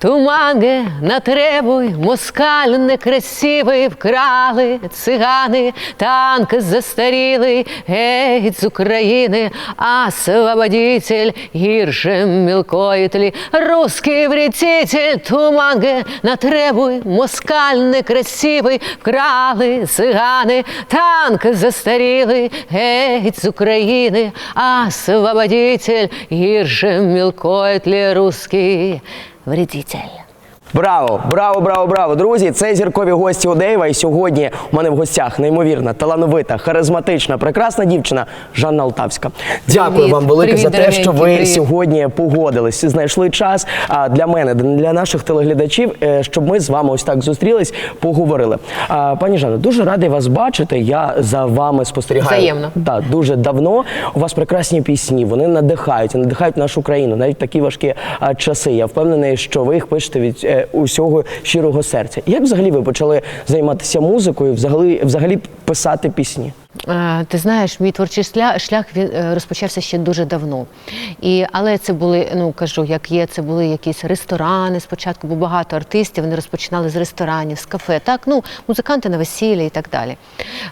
Туманги натребуй, москаль некрасивий вкрали цигани, танк застарілий, геть з України, освободитель гірше мілкої тлі. Русский вредитель, туманги натребуй, москаль некрасивий вкрали цигани, танк застарілий, геть з України, освободитель гірше мілкої тлі. Русский вредитель. Браво, браво, браво, браво, друзі! Це зіркові гості Одеєва. І сьогодні у мене в гостях неймовірна, талановита, харизматична, прекрасна дівчина Жанна Алтавська. Дякую Привіт. вам велике Привіт, за те, що ви привіт. сьогодні погодились, знайшли час для мене, для наших телеглядачів, е, щоб ми з вами ось так зустрілись, поговорили. Пані Жанно, дуже радий вас бачити. Я за вами спостерігаю. Взаємно. Так, дуже давно. У вас прекрасні пісні, вони надихають, надихають нашу країну, навіть такі важкі часи. Я впевнений, що ви їх пишете від е, усього щирого серця. Як взагалі ви почали займатися музикою, взагалі, взагалі писати пісні? Е, Ти знаєш, мій творчий шлях, шлях він е, розпочався ще дуже давно. І, але це були, ну кажу, як є, це були якісь ресторани спочатку, бо багато артистів вони розпочинали з ресторанів, з кафе, так, ну, музиканти на весіллі і так далі.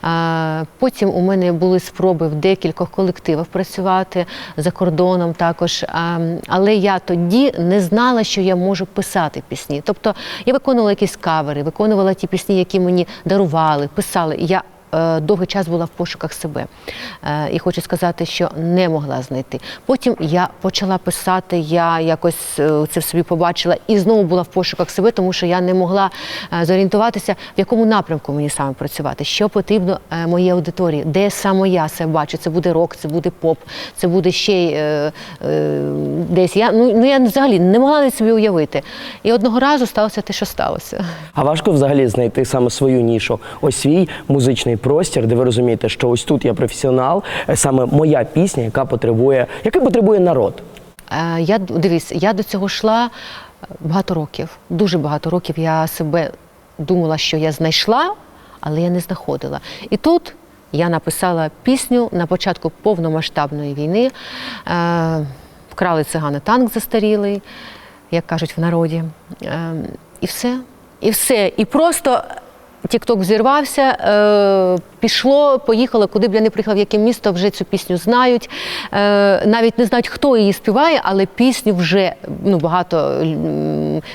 А, потім у мене були спроби в декількох колективах працювати за кордоном також. А, але я тоді не знала, що я можу писати пісні. Тобто я виконувала якісь кавери, виконувала ті пісні, які мені дарували, писали. Я е, довгий час була в пошуках себе. Е, І хочу сказати, що не могла знайти. Потім я почала писати, я якось е, це в собі побачила і знову була в пошуках себе, тому що я не могла е, зорієнтуватися, в якому напрямку мені саме працювати, що потрібно е, моїй аудиторії, де саме я себе бачу. Це буде рок, це буде поп, це буде ще е, е, десь. Я, ну, ну, я взагалі не могла навіть собі уявити. І одного разу сталося те, що сталося. А важко взагалі знайти саме свою нішу, ось свій музичний простір, де ви розумієте, що ось тут я професіонал, е, саме моя пісня, яка потребує, яка потребує народ. Е, Я дивись, я до цього йшла багато років. Дуже багато років я себе думала, що я знайшла, але я не знаходила. І тут я написала пісню на початку повномасштабної війни. Е, Вкрали цигани танк застарілий, як кажуть в народі. Е, І все. І все. І просто Тікток взірвався, е, пішло, поїхало, куди б я не приїхала, в яке місто вже цю пісню знають. Е, навіть не знають, хто її співає, але пісню вже ну, багато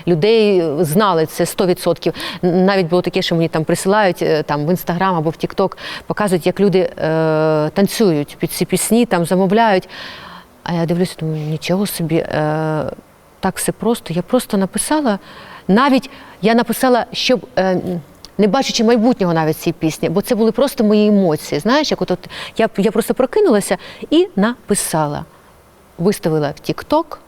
людей знали це 100%. Навіть було таке, що мені там присилають е, там в інстаграм або в Тікток, показують, як люди танцюють під ці пісні, там замовляють. А я дивлюся, думаю, нічого собі, так все просто. Я просто написала, навіть я написала, щоб. Не бачачи майбутнього навіть цій пісні, бо це були просто мої емоції. Знаєш, як от, от я, я просто прокинулася і написала, виставила в Тік-Ток,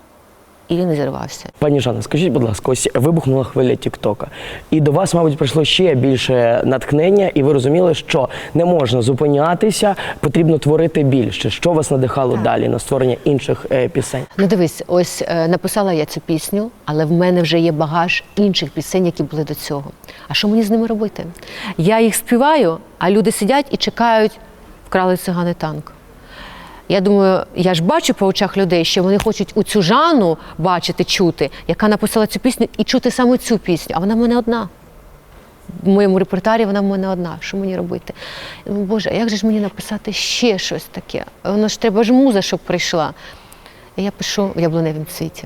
і він не зірвався. Пані Жанна, скажіть, будь ласка, ось вибухнула хвиля Тіктока. І до вас, мабуть, прийшло ще більше натхнення, і ви розуміли, що не можна зупинятися, потрібно творити більше. Що вас надихало далі на створення інших е, пісень? Ну дивись, ось е, написала я цю пісню, але в мене вже є багаж інших пісень, які були до цього. А що мені з ними робити? Я їх співаю, а люди сидять і чекають, вкрали цигани танк. Я думаю, я ж бачу по очах людей, що вони хочуть у цю Жанну бачити, чути, яка написала цю пісню, і чути саме цю пісню. А вона в мене одна. В моєму репертуарі вона в мене одна. Що мені робити? Я думаю, Боже, а як же ж мені написати ще щось таке? Воно ж треба ж муза, щоб прийшла. І я пишу в яблуневім цвіті.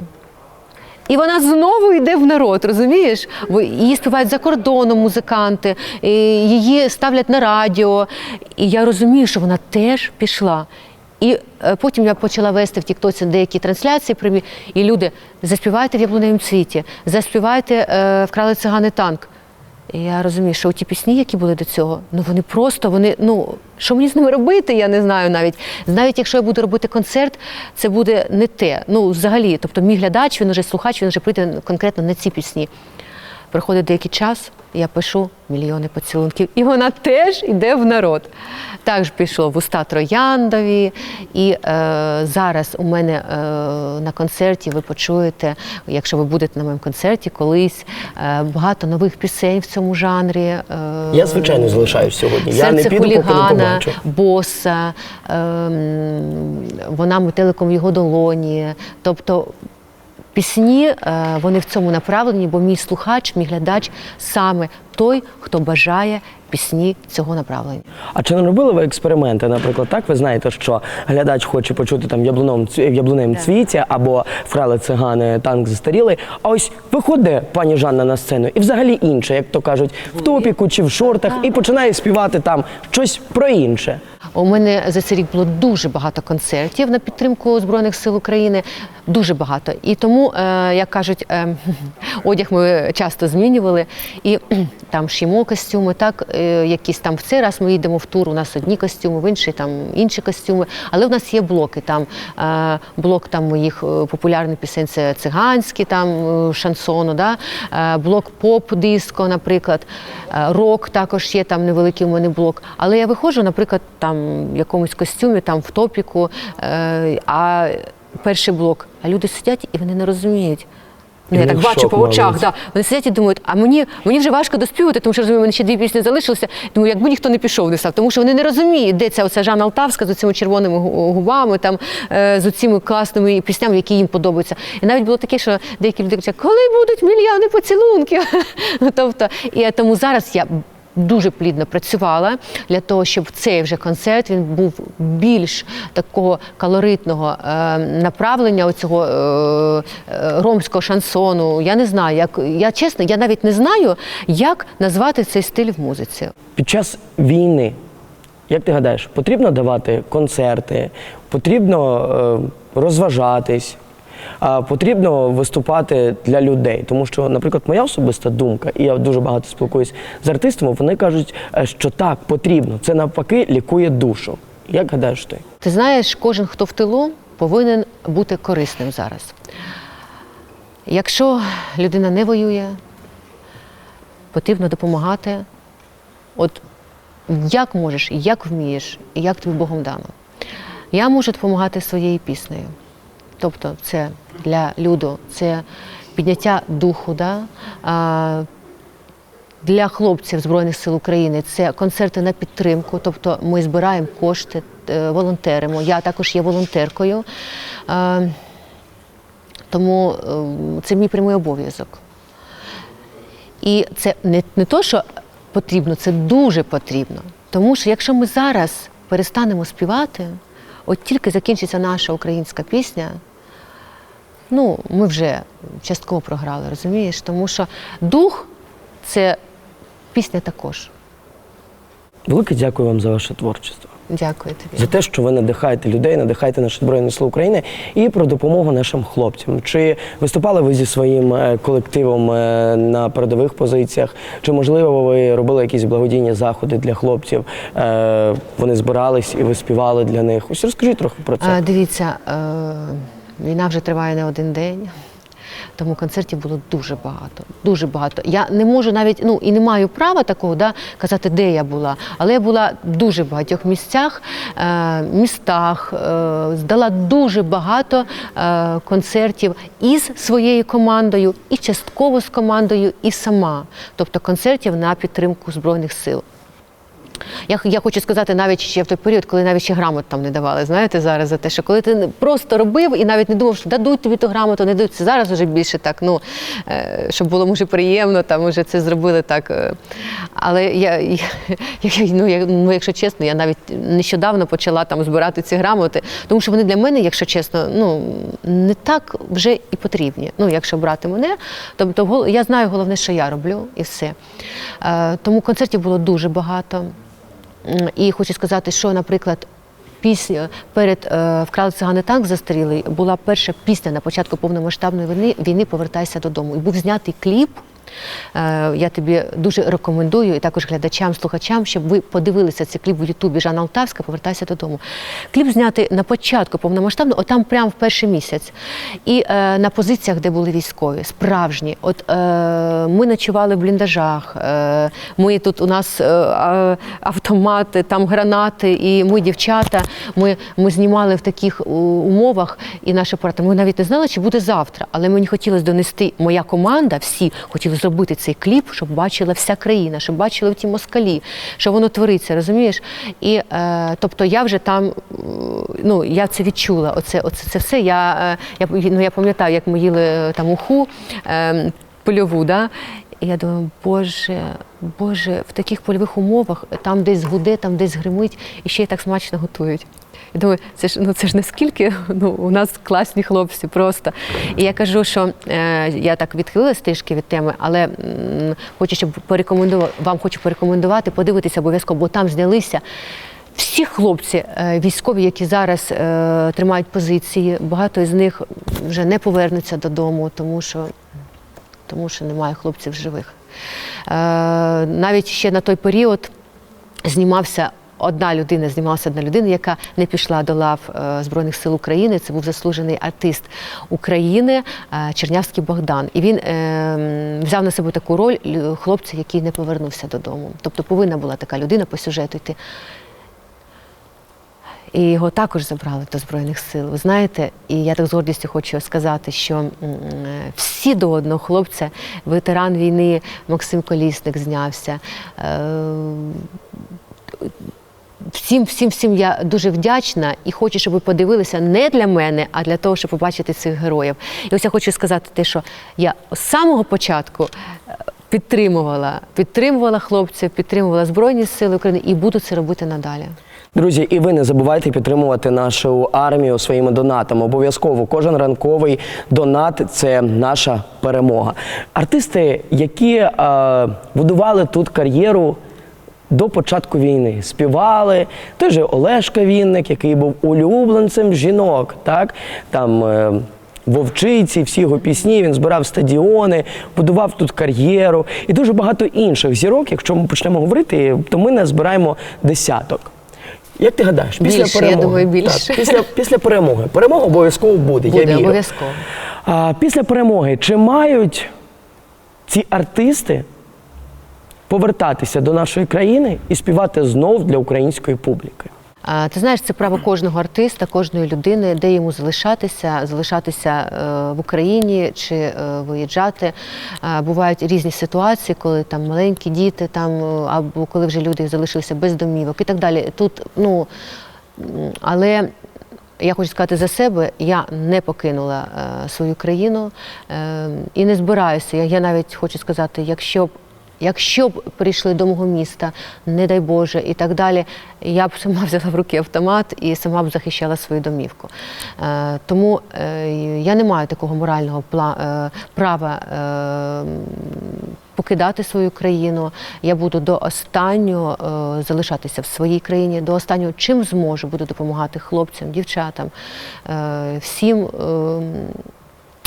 І вона знову йде в народ, розумієш? Її співають за кордоном музиканти, її ставлять на радіо. І я розумію, що вона теж пішла. І е, потім я почала вести в Тіктоці деякі трансляції прямі, і люди заспівайте в яблуневім цвіті, заспівайте е, вкрали цигани танк. І я розумію, що ті пісні, які були до цього, ну вони просто, вони, ну, що мені з ними робити, я не знаю навіть. Навіть якщо я буду робити концерт, це буде не те. Ну, взагалі, тобто мій глядач, він вже слухач, він вже прийде конкретно на ці пісні. Проходить деякий час, я пишу мільйони поцілунків, і вона теж йде в народ. Також пішло в уста Трояндові. І е, зараз у мене е, на концерті ви почуєте, якщо ви будете на моєму концерті, колись е, багато нових пісень в цьому жанрі. Е, Я звичайно залишаюсь сьогодні. Я не Серце піду, поки не побачу. боса, ем, вона метеликом в його долоні. Тобто пісні е, вони в цьому направлені, бо мій слухач, мій глядач саме той, хто бажає пісні цього направлення. А чи не робили ви експерименти? Наприклад, так ви знаєте, що глядач хоче почути там в яблуному цві- цвіті або вкрали цигани танк застарілий. А ось виходить пані Жанна на сцену і взагалі інше, як то кажуть, в топіку чи в шортах, і починає співати там щось про інше. У мене за цей рік було дуже багато концертів на підтримку Збройних сил України. Дуже багато. І тому, е, як кажуть, е, одяг ми часто змінювали. І там шиємо костюми, так, е, якісь там в цей раз ми йдемо в тур, у нас одні костюми, в інший там інші костюми. Але в нас є блоки. Там блок там моїх популярних пісень це циганські, там шансону, да? блок поп-диско, наприклад, рок також є там невеликий у мене блок. Але я виходжу, наприклад, там якомусь костюмі, там в топіку, е, а перший блок, а люди сидять і вони не розуміють. Ну, я так бачу по очах, да. вони сидять і думають, а мені, мені вже важко доспівати, тому що розумію, у мене ще дві пісні залишилося. Думаю, якби ніхто не пішов, не став, тому що вони не розуміють, де ця оця Жанна Алтавська з цими червоними губами, там, е, з цими класними піснями, які їм подобаються. І навіть було таке, що деякі люди кажуть, коли будуть мільйони поцілунків. Ну, тобто, і тому зараз я дуже плідно працювала для того, щоб цей вже концерт він був більш такого калоритного е, направлення оцього е, е, ромського шансону. Я не знаю, як я чесно, я навіть не знаю, як назвати цей стиль в музиці. Під час війни, як ти гадаєш, потрібно давати концерти, потрібно е, розважатись, потрібно виступати для людей. Тому що, наприклад, моя особиста думка, і я дуже багато спілкуюсь з артистами, вони кажуть, е, що так, потрібно. Це навпаки лікує душу. Як гадаєш ти? Ти знаєш, кожен, хто в тилу, повинен бути корисним зараз. Якщо людина не воює, потрібно допомагати. От як можеш, як вмієш, і як тобі Богом дано. Я можу допомагати своєю піснею. Тобто, це для люду, це підняття духу. Да? А, для хлопців Збройних сил України це концерти на підтримку, тобто ми збираємо кошти, е, волонтеримо. Я також є волонтеркою, тому е, це мій прямий обов'язок. І це не, не то, що потрібно, це дуже потрібно. Тому що якщо ми зараз перестанемо співати, от тільки закінчиться наша українська пісня, ну, ми вже частково програли, розумієш? Тому що дух це пісня також. Велике дякую вам за ваше творчество. Дякую тобі. за те, що ви надихаєте людей, надихаєте наші збройні сили України і про допомогу нашим хлопцям. Чи виступали ви зі своїм е, колективом е, на передових позиціях? Чи можливо ви робили якісь благодійні заходи для хлопців? Е, Вони збирались і ви співали для них? Ось розкажіть трохи про це. А, дивіться, е, війна вже триває не один день. Тому концертів було дуже багато, дуже багато. Я не можу навіть ну і не маю права такого да, казати, де я була. Але я була в дуже багатьох місцях, е, містах, е, здала дуже багато е, концертів із своєю командою, і частково з командою, і сама. Тобто концертів на підтримку Збройних сил. Я, я хочу сказати, навіть ще в той період, коли навіть ще грамот там не давали, знаєте, зараз за те, що коли ти просто робив і навіть не думав, що дадуть тобі ту грамоту, не дадуть. Це зараз вже більше так, ну, е, щоб було може приємно, там вже це зробили так. е. Але я, я, я, ну, я, ну, якщо чесно, я навіть нещодавно почала там збирати ці грамоти, тому що вони для мене, якщо чесно, ну, не так вже і потрібні. Ну, якщо брати мене, тобто я знаю головне, що я роблю, і все. Е, тому концертів було дуже багато. І хочу сказати, що, наприклад, після перед е, вкрали цигани танк застріли, була перша пісня на початку повномасштабної війни війни Повертайся додому. І був знятий кліп. Е, я тобі дуже рекомендую, і також глядачам, слухачам, щоб ви подивилися цей кліп в Ютубі Жанна Алтавська Повертайся додому. Кліп знятий на початку повномасштабного, отам прямо в перший місяць. І е, на позиціях, де були військові, справжні. От е, ми ночували в бліндажах. Е, ми тут у нас е, автомати, там гранати, і ми, дівчата, ми, ми знімали в таких умовах, і наші оператори. Ми навіть не знали, чи буде завтра, але мені хотілося донести, моя команда, всі хотіли зробити цей кліп, щоб бачила вся країна, щоб бачили ті москалі, що воно твориться, розумієш? І е, тобто я вже там, ну я це відчула. Оце, оце це все. Я, е, я, ну, я пам'ятаю, як ми їли е, там уху е, польову, да? І я думаю, Боже, Боже, в таких польових умовах там десь гуде, там десь гримить, і ще й так смачно готують. Я думаю, це ж ну це ж наскільки ну, у нас класні хлопці просто. І я кажу, що е, я так відхилилась трішки від теми, але м, хочу, щоб порекомендувати, вам хочу порекомендувати, подивитися обов'язково, бо там знялися. Всі хлопці е, військові, які зараз е, тримають позиції, багато з них вже не повернуться додому, тому що тому що немає хлопців живих. Е, навіть ще на той період знімався одна людина, знімалася одна людина, яка не пішла до лав е, Збройних сил України. Це був заслужений артист України е, Чернявський Богдан. І він е, взяв на себе таку роль хлопця, який не повернувся додому. Тобто повинна була така людина по сюжету йти. І його також забрали до Збройних сил. Ви знаєте, і я так з гордістю хочу сказати, що всі до одного хлопця, ветеран війни Максим Колісник знявся. Е, Всім, всім, всім я дуже вдячна і хочу, щоб ви подивилися не для мене, а для того, щоб побачити цих героїв. І ось я хочу сказати те, що я з самого початку е, підтримувала, підтримувала хлопців, підтримувала Збройні Сили України і буду це робити надалі. Друзі, і ви не забувайте підтримувати нашу армію своїми донатами. Обов'язково кожен ранковий донат це наша перемога. Артисти, які е, будували тут кар'єру. До початку війни співали той же Олешка Вінник, який був улюбленцем жінок, так там е, вовчиці, всі його пісні. Він збирав стадіони, будував тут кар'єру і дуже багато інших зірок. Якщо ми почнемо говорити, то ми не збираємо десяток. Як ти гадаєш, після Більше, я думаю, більше. Так, після, після перемоги. Перемога обов'язково буде. я вірю. обов'язково. А, після перемоги чи мають ці артисти повертатися до нашої країни і співати знов для української публіки? Ти знаєш, це право кожного артиста, кожної людини, де йому залишатися, залишатися е, в Україні чи е, виїжджати. Бувають різні ситуації, коли там маленькі діти, там е, або коли вже люди залишилися без домівок і так далі. Тут ну але. Я хочу сказати за себе, я не покинула е, свою країну е, і не збираюся. Я, я навіть хочу сказати, якщо б Якщо б прийшли до мого міста, не дай Боже, і так далі, я б сама взяла в руки автомат і сама б захищала свою домівку. Е, тому е, я не маю такого морального е, права покидати свою країну. Я буду до останнього залишатися в своїй країні, до останнього чим зможу, буду допомагати хлопцям, дівчатам, всім.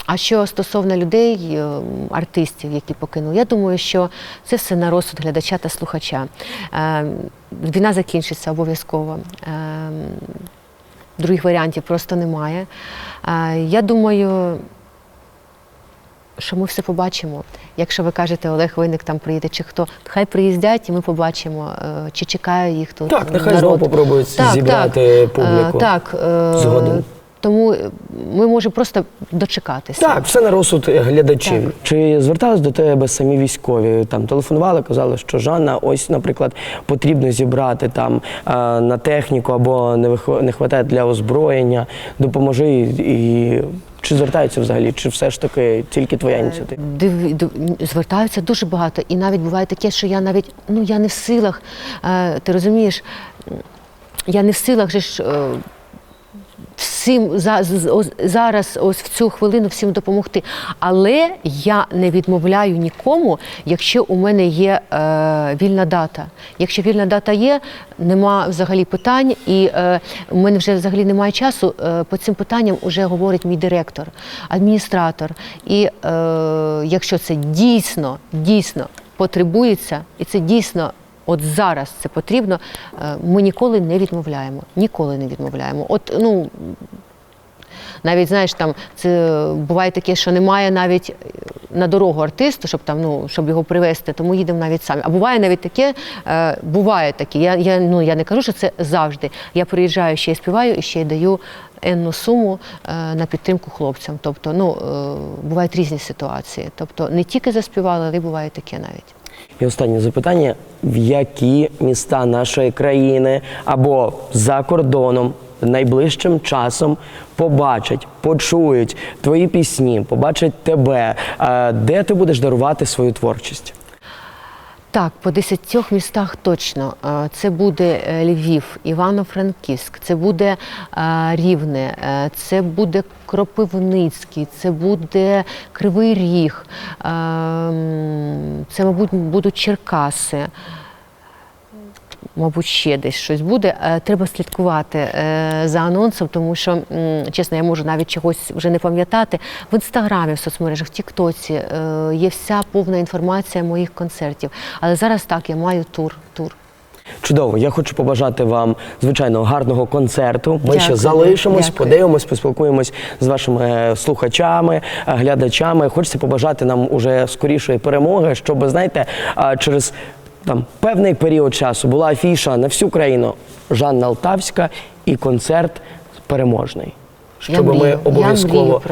А що стосовно людей, е, артистів, які покинули, я думаю, що це все на розсуд глядача та слухача. Е, Війна закінчиться обов'язково. Е, Других варіантів просто немає. Е, Я думаю, що ми все побачимо. Якщо ви кажете, Олег Винник там приїде, чи хто, хай приїздять, і ми побачимо, е, чи чекає їх тут. Так, нехай народ. знову попробують зібрати Е, публіку. Так, Згоден. Тому ми можемо просто дочекатися. Так, все на розсуд глядачів. Так. Чи звертались до тебе самі військові? Там телефонували, казали, що Жанна, ось, наприклад, потрібно зібрати там е, на техніку або не вих- не вистачає для озброєння. Допоможи і. Чи звертаються взагалі, чи все ж таки тільки твоя ініціатива? Звертаються дуже багато. І навіть буває таке, що я навіть ну я не в силах, е, ти розумієш, я не в силах же ж. Всім за, зараз, ось в цю хвилину, всім допомогти. Але я не відмовляю нікому, якщо у мене є е, вільна дата. Якщо вільна дата є, нема взагалі питань, і е, у мене вже взагалі немає часу. Е, по цим питанням вже говорить мій директор, адміністратор. І е, якщо це дійсно, дійсно потребується, і це дійсно. От зараз це потрібно, е, ми ніколи не відмовляємо. Ніколи не відмовляємо. От ну навіть знаєш, там це буває таке, що немає навіть е, на дорогу артисту, щоб там ну щоб його привезти, тому їдемо навіть самі. А буває навіть таке, е, буває таке. Я, я ну я не кажу, що це завжди. Я приїжджаю ще й співаю і ще й даю енну суму е, на підтримку хлопцям. Тобто, ну е, бувають різні ситуації. Тобто не тільки заспівали, але й буває таке навіть. І останнє запитання: в які міста нашої країни або за кордоном найближчим часом побачать, почують твої пісні, побачать тебе, де ти будеш дарувати свою творчість? Так, по десятьох містах точно. Е, Це буде е, Львів, Івано-Франківськ, це буде е, Рівне, це буде Кропивницький, це буде Кривий Ріг, е, це, мабуть, будуть Черкаси. Мабуть, ще десь щось буде. Е, Треба слідкувати е, за анонсом, тому що, чесно, я можу навіть чогось вже не пам'ятати. В інстаграмі, в соцмережах, в Тіктоці е, є вся повна інформація моїх концертів. Але зараз так, я маю тур. тур. Чудово, я хочу побажати вам звичайно гарного концерту. Ми ще залишимось, дякую. подивимось, поспілкуємось з вашими слухачами, глядачами. Хочеться побажати нам уже скорішої перемоги, щоб знаєте, через там певний період часу була афіша на всю країну Жанна Алтавська і концерт переможний. Я Щоб ми обов'язково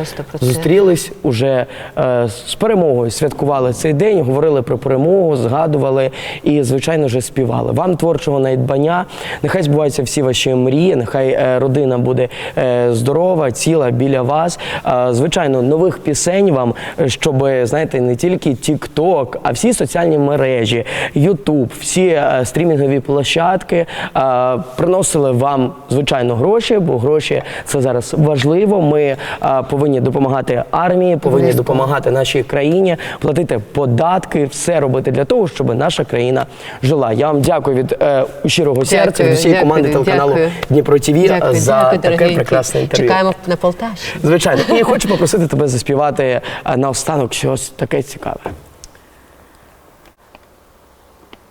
зустрілись уже е, з перемогою, святкували цей день, говорили про перемогу, згадували і, звичайно ж, співали. Вам творчого надбання. Нехай збуваються всі ваші мрії, нехай е, родина буде е, здорова, ціла біля вас. Е, звичайно, нових пісень вам, е, щоб знаєте, не тільки TikTok, а всі соціальні мережі, YouTube, всі е, стрімінгові площадки е, приносили вам звичайно гроші, бо гроші це зараз важливо. Ми е, повинні допомагати армії, повинні допомагати нашій країні, платити податки, все робити для того, щоб наша країна жила. Я вам дякую від е, щирого серця, від усієї дякую, команди телеканалу дякую. Дніпро ТВ Дякую, за дякую, таке дорогенький. прекрасне інтерв'ю. Чекаємо на Полтавщину. Звичайно, і хочу попросити тебе заспівати е, наостанок щось таке цікаве.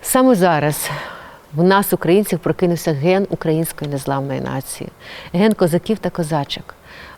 Саме зараз в нас, українців, прокинувся ген української незламної нації, ген козаків та козачок.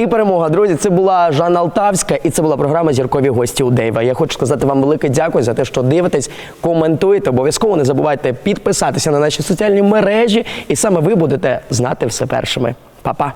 І перемога, друзі. Це була Жанна Алтавська, і це була програма Зіркові гості у Дейва. Я хочу сказати вам велике дякую за те, що дивитесь, коментуєте. Обов'язково не забувайте підписатися на наші соціальні мережі, і саме ви будете знати все першими. Па-па!